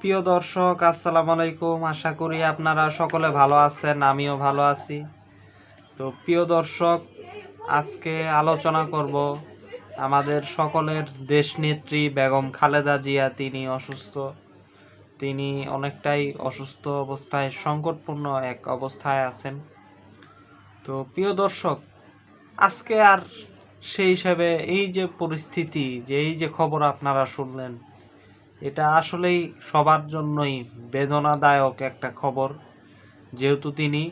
প্রিয় দর্শক, আসসালামু আলাইকুম। আশা করি আপনারা সকলে ভালো আছেন, আমিও ভালো আছি। তো প্রিয় দর্শক, আজকে আলোচনা করব আমাদের সকলের দেশনেত্রী বেগম খালেদা জিয়া। তিনি অসুস্থ। তিনি অনেকটাই অসুস্থ অবস্থায়, সংকটপূর্ণ এক অবস্থায় আছেন। তো প্রিয় দর্শক, আজকে আর সেই হিসাবে এই যে পরিস্থিতি, যে এই যে খবর আপনারা শুনলেন এটা আসলেই সবার জন্যই বেদনাদায়ক একটা খবর, যেহেতু তিনি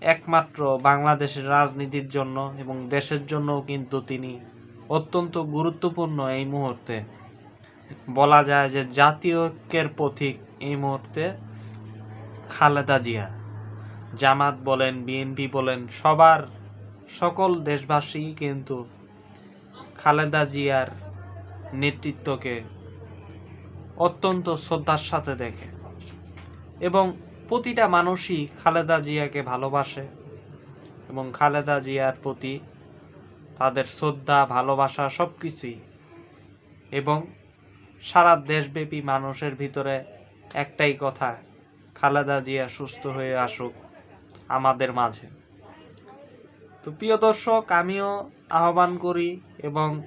একমাত্র বাংলাদেশের রাজনীতির জন্য এবং দেশের জন্যও কিন্তু তিনি অত্যন্ত গুরুত্বপূর্ণ এই মুহূর্তে। বলা যায় যে জাতীয় ঐক্যের পথিক এই মুহূর্তে খালেদা জিয়া। জামাত বলেন, বিএনপি বলেন, সবার, সকল দেশবাসী কিন্তু খালেদা জিয়ার নেতৃত্বকে অত্যন্ত শ্রদ্ধার সাথে দেখে। এবং প্রতিটা মানুষই খালেদা জিয়াকে ভালোবাসে এবং খালেদা জিয়ার প্রতি তাদের শ্রদ্ধা, ভালোবাসা সব কিছুই এবং সারা দেশব্যাপী মানুষের ভিতরে একটাই কথা, খালেদা জিয়া সুস্থ হয়ে আসুক আমাদের মাঝে। তো প্রিয় দর্শক, আমিও আহ্বান করি এবং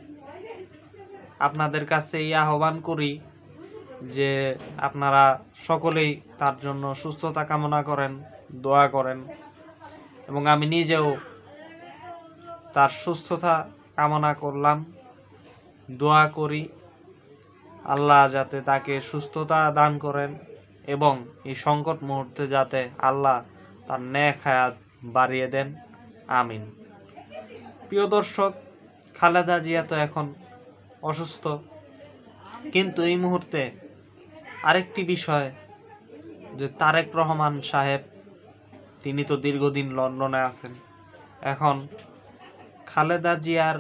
আপনাদের কাছে এই আহ্বান করি যে আপনারা সকলেই তার জন্য সুস্থতা কামনা করেন, দোয়া করেন এবং আমি নিজেও তার সুস্থতা কামনা করলাম, দোয়া করি। আল্লাহ যাতে তাকে সুস্থতা দান করেন এবং এই সংকট মুহূর্তে যাতে আল্লাহ তার ন্যাক হায়াত বাড়িয়ে দেন। আমিন। প্রিয় দর্শক, খালেদা জিয়া তো এখন অসুস্থ, কিন্তু এই মুহূর্তে আরেকটি বিষয় যে তারেক রহমান সাহেব, তিনি তো দীর্ঘদিন লন্ডনে আছেন। এখন খালেদা জিয়ার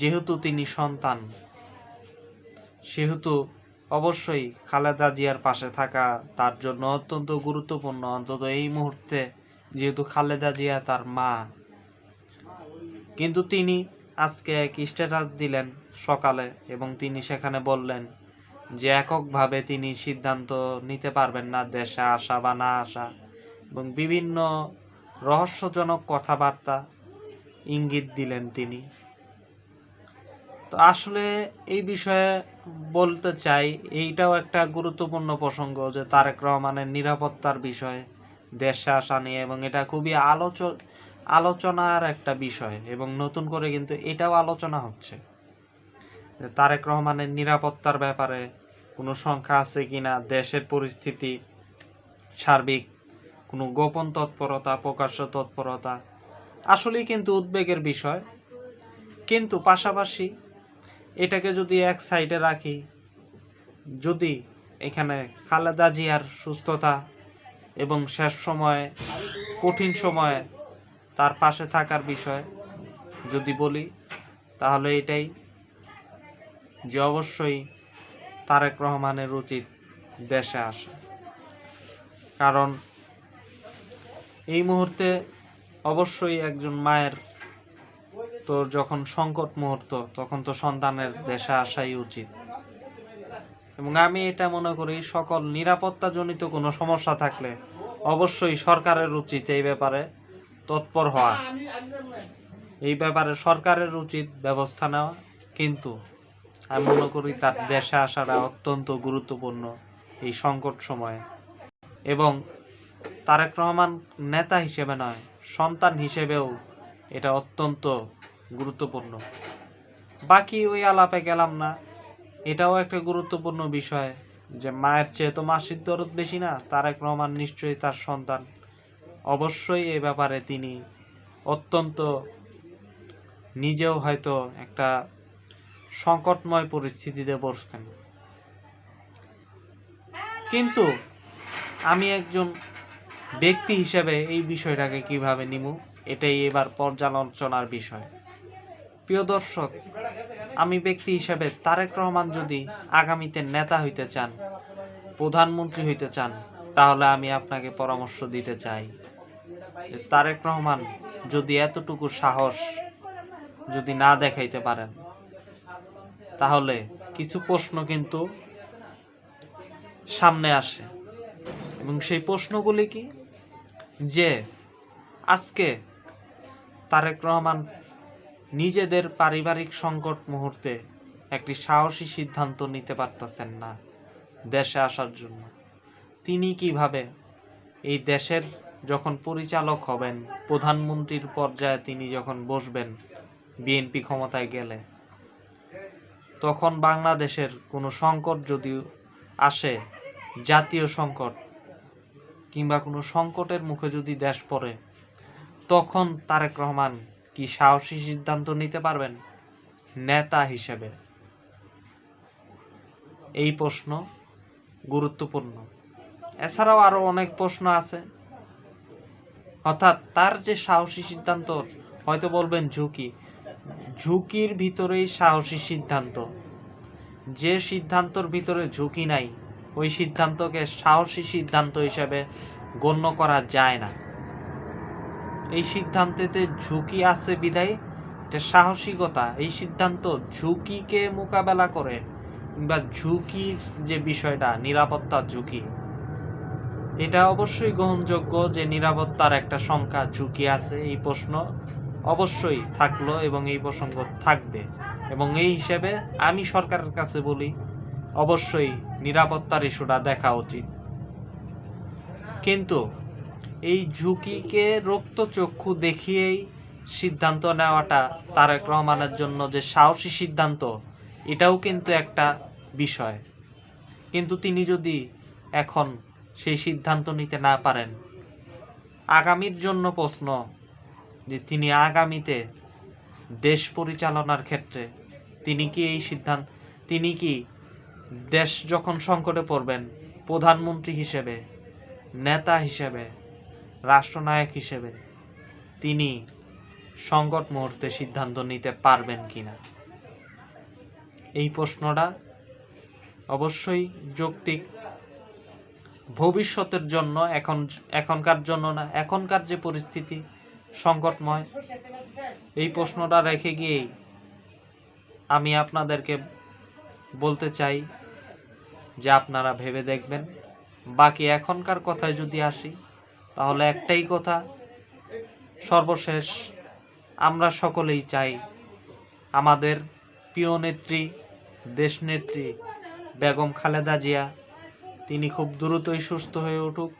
যেহেতু তিনি সন্তান, সেহেতু অবশ্যই খালেদা জিয়ার পাশে থাকা তার জন্য অত্যন্ত গুরুত্বপূর্ণ। অন্তত এই মুহূর্তে যেহেতু খালেদা জিয়া তার মা, কিন্তু তিনি আজকে এক স্ট্যাটাস দিলেন সকালে এবং তিনি সেখানে বললেন যে এককভাবে তিনি সিদ্ধান্ত নিতে পারবেন না, দেশে আসা বা না আসা, এবং বিভিন্ন রহস্যজনক কথাবার্তা ইঙ্গিত দিলেন তিনি। তো আসলে এই বিষয়ে বলতে চাই, এইটাও একটা গুরুত্বপূর্ণ প্রসঙ্গ যে তারেক রহমানের নিরাপত্তার বিষয়ে, দেশে আসা নিয়ে, এবং এটা খুবই আলোচ, আলোচনার একটা বিষয়, এবং নতুন করে কিন্তু এটাও আলোচনা হচ্ছে। তারেক রহমানের নিরাপত্তার ব্যাপারে কোনো সংখ্যা আছে কি না, দেশের পরিস্থিতি, সার্বিক কোনো গোপন তৎপরতা, প্রকাশ্য তৎপরতা, আসলেই কিন্তু উদ্বেগের বিষয়। কিন্তু পাশাপাশি এটাকে যদি এক সাইডে রাখি, যদি এখানে খালেদা জিয়ার সুস্থতা এবং শেষ সময়ে, কঠিন সময়ে তার পাশে থাকার বিষয় যদি বলি, তাহলে এটাই যে অবশ্যই তারেক রহমানের উচিত দেশে আসা। কারণ এই মুহূর্তে অবশ্যই একজন মায়ের তো যখন সংকট মুহূর্ত, তখন তো সন্তানের দেশে আসাই উচিত। এবং আমি এটা মনে করি, সকল নিরাপত্তাজনিত কোনো সমস্যা থাকলে অবশ্যই সরকারের উচিত এই ব্যাপারে তৎপর হওয়া। এই ব্যাপারে সরকারের উচিত ব্যবস্থা নেওয়া। কিন্তু আমি মনে করি তার দেশে আসাটা অত্যন্ত গুরুত্বপূর্ণ এই সংকট সময়ে। এবং তারেক রহমান নেতা হিসেবে নয়, সন্তান হিসেবেও এটা অত্যন্ত গুরুত্বপূর্ণ। বাকি ওই আলাপে গেলাম না, এটাও একটা গুরুত্বপূর্ণ বিষয় যে মায়ের চেয়ে তো মাসির দরদ বেশি না, তারেক রহমান নিশ্চয়ই তার সন্তান। অবশ্যই এ ব্যাপারে তিনি অত্যন্ত নিজেও হয়তো একটা সংকটময় পরিস্থিতিতে পড়তেন কিন্তু আমি একজন ব্যক্তি হিসেবে এই বিষয়টাকে কীভাবে নিব এটাই এবার পর্যালোচনার বিষয়। প্রিয় দর্শক, আমি ব্যক্তি হিসেবে তারেক রহমান যদি আগামীতে নেতা হইতে চান, প্রধানমন্ত্রী হইতে চান, তাহলে আমি আপনাকে পরামর্শ দিতে চাই তারেক রহমান যদি এতটুকু সাহস যদি না দেখাইতে পারেন তাহলে কিছু প্রশ্ন কিন্তু সামনে আসে। এবং সেই প্রশ্নগুলি কি? যে আজকে তারেক রহমান নিজেদের পারিবারিক সংকট মুহূর্তে একটি সাহসী সিদ্ধান্ত নিতে পারতেছেন না দেশে আসার জন্য। তিনি কীভাবে এই দেশের যখন পরিচালক হবেন, প্রধানমন্ত্রীর পর্যায়ে তিনি যখন বসবেন, বিএনপি ক্ষমতায় গেলে তখন বাংলাদেশের কোনো সংকট যদি আসে, জাতীয় সংকট কিংবা কোনো সংকটের মুখে যদি দেশ পড়ে, তখন তারেক রহমান কি সাহসী সিদ্ধান্ত নিতে পারবেন? নেতা হিসেবে। এই প্রশ্ন গুরুত্বপূর্ণ। এছাড়াও আরও অনেক প্রশ্ন আছে। অর্থাৎ তার যে সাহসী সিদ্ধান্ত হয়তো বলবেন ঝুঁকি ঝুঁকির ভিতরেই সাহসী সিদ্ধান্ত। যে সিদ্ধান্তর ভিতরে ঝুঁকি নাই, ওই সিদ্ধান্তকে সাহসী সিদ্ধান্ত হিসেবে গণ্য করা যায় না। এই সিদ্ধান্তেতে ঝুঁকি আছে বিদায়, এটা সাহসিকতা। এই সিদ্ধান্ত ঝুঁকিকে মোকাবেলা করে কিংবা ঝুঁকির যে বিষয়টা, নিরাপত্তা ঝুঁকি, এটা অবশ্যই গ্রহণযোগ্য যে নিরাপত্তার একটা সংখ্যা ঝুঁকি আছে, এই প্রশ্ন অবশ্যই থাকল এবং এই প্রসঙ্গ থাকবে। এবং এই হিসেবে আমি সরকারের কাছে বলি, অবশ্যই নিরাপত্তার ইস্যুটা দেখা উচিত। কিন্তু এই ঝুঁকিকে রক্তচক্ষু দেখিয়েই সিদ্ধান্ত নেওয়াটা তারেক রহমানের জন্য যে সাহসী সিদ্ধান্ত, এটাও কিন্তু একটা বিষয়। কিন্তু তিনি যদি এখন সেই সিদ্ধান্ত নিতে না পারেন, আগামীর জন্য প্রশ্ন যে তিনি আগামীতে দেশ পরিচালনার ক্ষেত্রে তিনি কি এই সিদ্ধান্ত, তিনি কি দেশ যখন সংকটে পড়বেন, প্রধানমন্ত্রী হিসেবে, নেতা হিসেবে, রাষ্ট্রনায়ক হিসেবে, তিনি সংকট মুহূর্তে সিদ্ধান্ত নিতে পারবেন কিনা? এই প্রশ্নটা অবশ্যই যৌক্তিক। ভবিষ্যতের জন্য, এখন, এখনকার জন্য না, এখনকার যে পরিস্থিতি সংকটময়। এই প্রশ্নটা রেখে গিয়েই আমি আপনাদেরকে বলতে চাই যে আপনারা ভেবে দেখবেন। বাকি এখনকার কথায় যদি আসি, তাহলে একটাই কথা, সর্বশেষ আমরা সকলেই চাই আমাদের প্রিয় নেত্রী দেশনেত্রী বেগম খালেদা জিয়া, তিনি খুব দ্রুতই সুস্থ হয়ে উঠুক।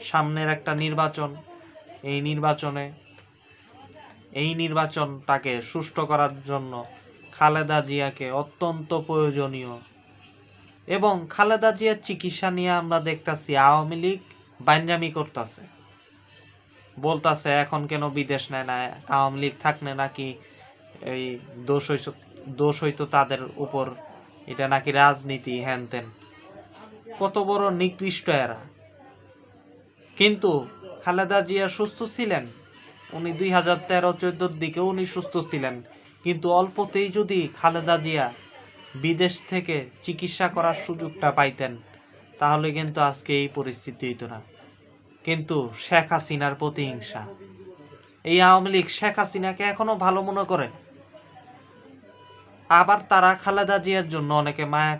সামনের একটা নির্বাচন এই নির্বাচনে, এই নির্বাচনটাকে সুষ্ঠু করার জন্য খালেদা জিয়াকে অত্যন্ত প্রয়োজনীয়। এবং খালেদা জিয়ার চিকিৎসা নিয়ে আমরা দেখতাছি আওয়ামী লীগ বাইনজামি করতেছে। বলতাছে, এখন কেন বিদেশ নেয় না? আওয়ামী লীগ থাকলে নাকি এই দোষ হইত দোষ হইতো তাদের উপর। এটা নাকি রাজনীতি হ্যান ত্যান কত বড় নিকৃষ্ট এরা। কিন্তু খালেদা জিয়া সুস্থ ছিলেন? উনি দুই হাজার তেরো চোদ্দোর দিকে উনি সুস্থ ছিলেন। কিন্তু অল্পতেই যদি খালেদা জিয়া বিদেশ থেকে চিকিৎসা করার সুযোগটা পাইতেন, তাহলে কিন্তু আজকে এই পরিস্থিতি হইতো না। কিন্তু শেখ হাসিনার প্রতিহিংসা। এই আওয়ামী লীগ শেখ হাসিনাকে এখনও ভালো মনে করে? আবার তারা খালেদা জিয়ার জন্য অনেকে মায়া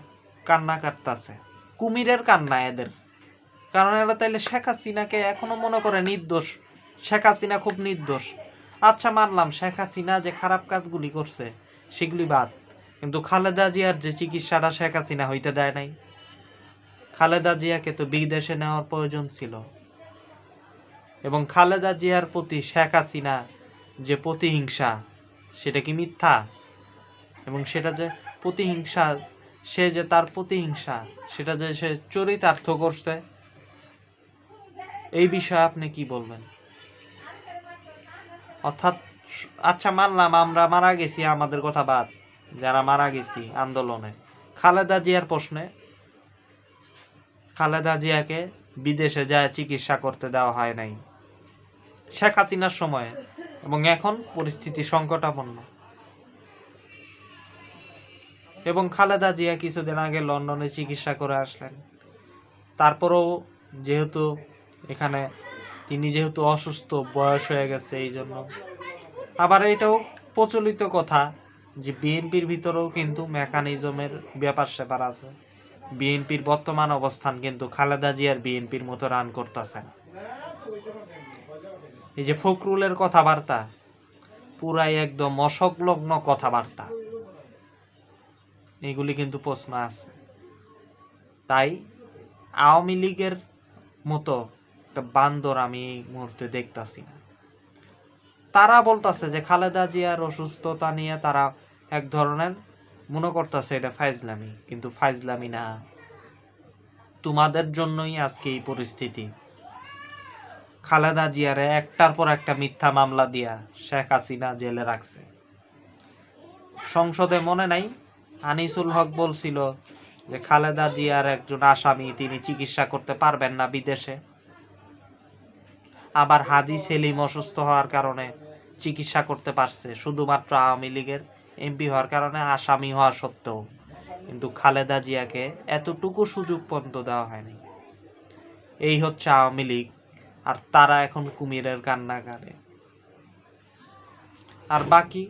কান্না কাটতাছে কুমিরের কান্না এদের। কারণ এরা তাইলে শেখ হাসিনাকে এখনও মনে করে নির্দোষ। শেখ হাসিনা খুব নির্দোষ। আচ্ছা মানলাম শেখ হাসিনা যে খারাপ কাজগুলি করছে, সেগুলি বাদ। কিন্তু খালেদা জিয়ার যে চিকিৎসাটা শেখ হাসিনা হইতে দেয় নাই। খালেদা জিয়াকে তো বিদেশে নেওয়ার প্রয়োজন ছিল। এবং খালেদা জিয়ার প্রতি শেখ হাসিনা যে প্রতিহিংসা, সেটা কি মিথ্যা? এবং সেটা যে প্রতিহিংসা, সে যে তার প্রতিহিংসা, সেটা যে সে চরিতার্থ করছে এই বিষয়ে আপনি কি বলবেন? অর্থাৎ আচ্ছা মানলাম আমরা মারা গেছি, আমাদের কথা বাদ। যারা মারা গেছি আন্দোলনে। খালেদা জিয়ার প্রশ্নে, খালেদা জিয়াকে বিদেশে যায় চিকিৎসা করতে দেওয়া হয় নাই। শেখ হাসিনার সময়ে এবং এখন পরিস্থিতি সংকটাপন্ন। এবং খালেদা জিয়া কিছুদিন আগে লন্ডনে চিকিৎসা করে আসলেন। তারপরেও যেহেতু এখানে তিনি যেহেতু অসুস্থ, বয়স হয়ে গেছে এই জন্য আবার এটাও প্রচলিত কথা যে বিএনপির ভিতরেও কিন্তু মেকানিজমের ব্যাপার স্যাপার আছে। বিএনপির বর্তমান অবস্থান কিন্তু খালেদা জিয়ার বিএনপির মতো রান করতেছে না। এই যে ফখরুলের কথাবার্তা, পুরাই একদম অসংলগ্ন কথাবার্তা। এগুলি কিন্তু প্রশ্ন আছে। তাই আওয়ামী লীগের মতো একটা বান্দর আমি এই মুহূর্তে দেখতাছি না। তারা বলতাছে যে খালেদা জিয়ার অসুস্থতা নিয়ে তারা এক ধরনের মনে করতেছে এটা ফাইজলামি, কিন্তু ফাইজলামি না। তোমাদের জন্যই আজকে এই পরিস্থিতি। খালেদা জিয়ারে একটার পর একটা মিথ্যা মামলা দিয়া শেখ হাসিনা জেলে রাখছে। সংসদে মনে নাই, আনিসুল হক বলছিল যে খালেদা জিয়ার একজন আসামি, তিনি চিকিৎসা করতে পারবেন না বিদেশে। আবার হাজি সেলিম অসুস্থ হওয়ার কারণে চিকিৎসা করতে পারছে। শুধুমাত্র আওয়ামী লীগের এমপি হওয়ার কারণে আসামি হওয়া সত্ত্বেও। কিন্তু খালেদা জিয়াকে এতটুকু সুযোগ পর্যন্ত দেওয়া হয়নি। এই হচ্ছে আওয়ামী লীগ, আর তারা এখন কুমিরের কান্না কারে আর বাকি,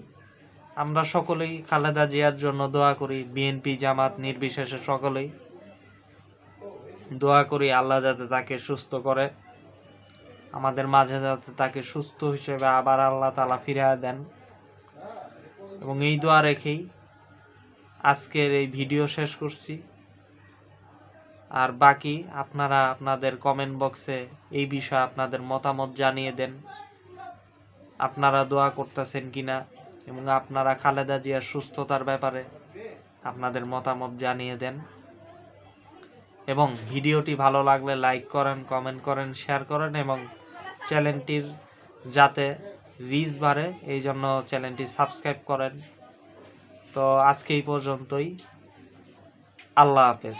আমরা সকলেই খালেদা জিয়ার জন্য দোয়া করি, বিএনপি জামাত নির্বিশেষে সকলেই। দোয়া করি আল্লাহ যাতে তাকে সুস্থ করে। আমাদের মাঝে যাতে তাকে সুস্থ হিসেবে আবার আল্লাহ তালা ফিরিয়ে দেন। এবং এই দোয়া রেখেই আজকের এই ভিডিও শেষ করছি। আর বাকি আপনারা আপনাদের কমেন্ট বক্সে এই বিষয়ে আপনাদের মতামত জানিয়ে দেন। আপনারা দোয়া করতেছেন কিনা এবং আপনারা খালেদা জিয়ার সুস্থতার ব্যাপারে আপনাদের মতামত জানিয়ে দেন। এবং ভিডিওটি ভালো লাগলে লাইক করেন কমেন্ট করেন শেয়ার করেন এবং চ্যানেলটির যাতে রিচ বাড়ে, এই জন্য চ্যানেলটি সাবস্ক্রাইব করেন। তো আজকে এই পর্যন্তই। আল্লাহ হাফেজ।